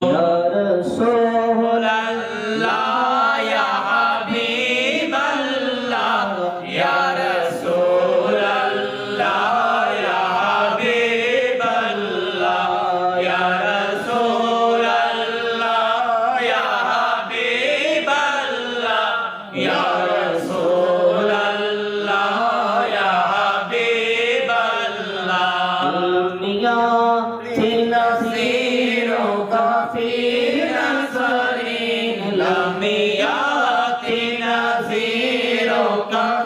他的手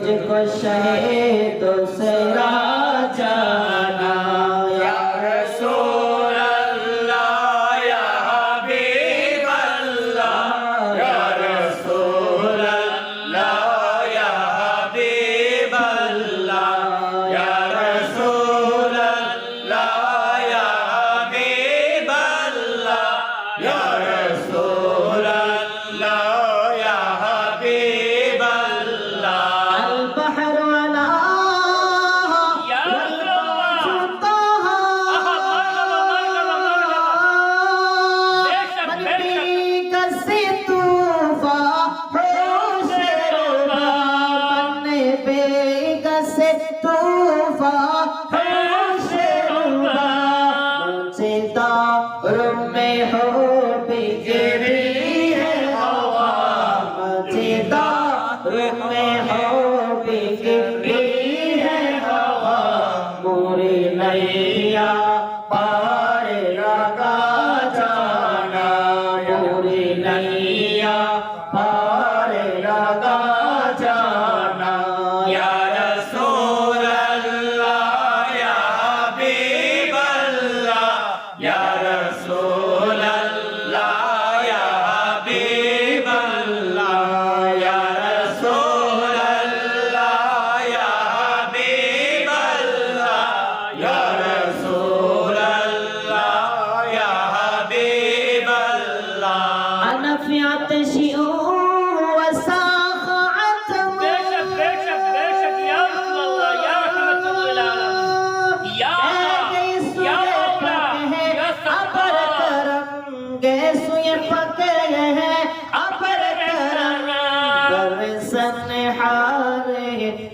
तुझको शहे दोस्त रूम में हो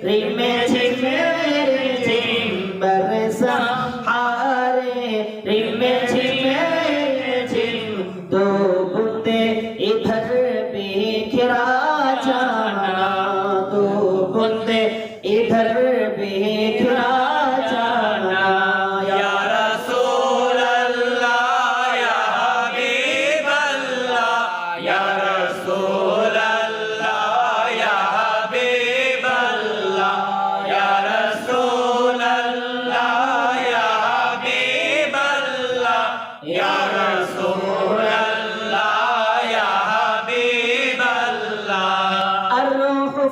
Remember.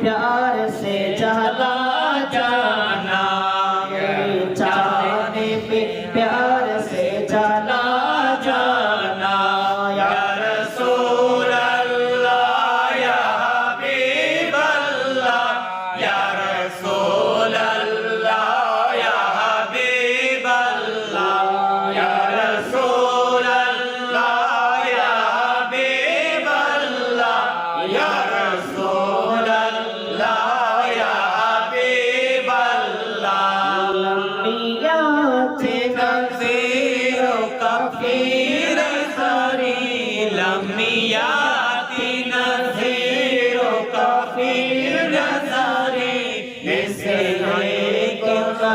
प्यार से